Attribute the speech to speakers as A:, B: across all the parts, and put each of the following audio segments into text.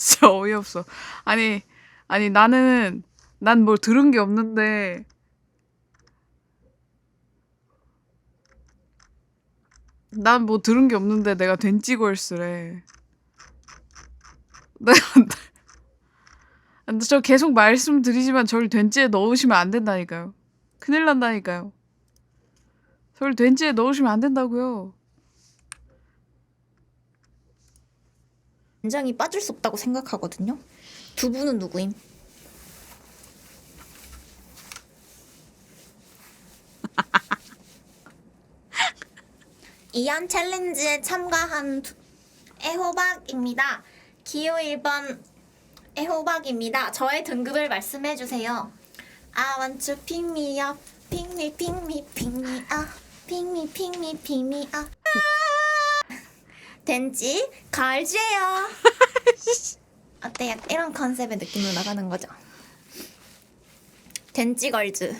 A: 진짜 어이없어. 아니, 아니, 나는, 난 뭘 들은 게 없는데, 난 뭐 들은 게 없는데 내가 된찌걸스래. 내가, 저 계속 말씀드리지만 저를 된찌에 넣으시면 안 된다니까요. 큰일 난다니까요. 저를 된찌에 넣으시면 안 된다고요.
B: 된장이 빠질 수 없다고 생각하거든요. 두 분은 누구임? 이안 챌린지에 참가한 두- 애호박입니다. 기호 1번 애호박입니다. 저의 등급을 말씀해 주세요. I want to pick me up, pick me, pick me, pick me up, pick me, pick me, pick me up. 된지 걸즈예요. 어때? 약 이런 컨셉의 느낌으로 나가는 거죠. 된지 걸즈.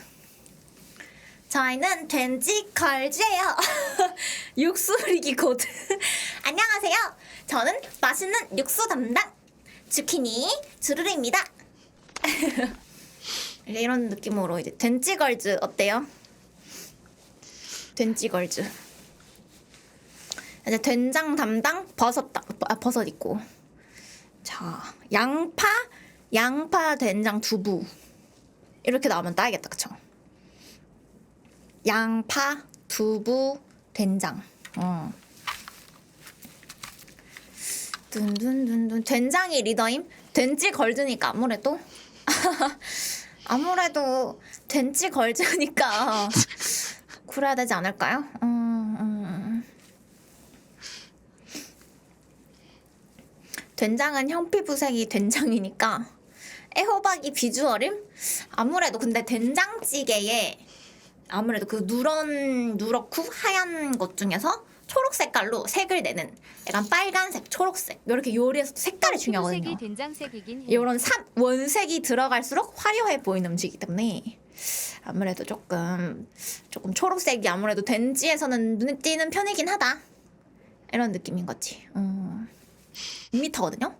B: 저희는 된지 걸즈예요. 육수리기 코드. 안녕하세요. 저는 맛있는 육수 담당 주키니 주르르입니다. 이런 느낌으로 이제 된지 걸즈 어때요? 된지 걸즈. 이제 된장 담당? 버섯 다- 아, 버섯 있고. 자 양파 양파 된장 두부. 이렇게 나오면 따야겠다 그쵸? 양파 두부 된장. 어. 둔둔둔둔. 된장이 리더임? 된지 걸즈니까 아무래도. 아무래도 된지 걸즈니까 그래야 되지 않을까요? 음, 음, 음. 된장은 현피부색이 된장이니까 애호박이 비주얼임? 아무래도 근데 된장찌개에 아무래도 그 누런 누렇고 하얀 것 중에서 초록 색깔로 색을 내는 약간 빨간색, 초록색 이렇게 요리에서 색깔이 중요하거든요. 이런 삽 원색이 들어갈수록 화려해 보이는 음식이기 때문에 아무래도 조금 조금 초록색이 아무래도 된지에서는 눈에 띄는 편이긴 하다 이런 느낌인 거지. 음. 2미터거든요.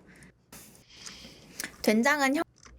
B: 된장은 형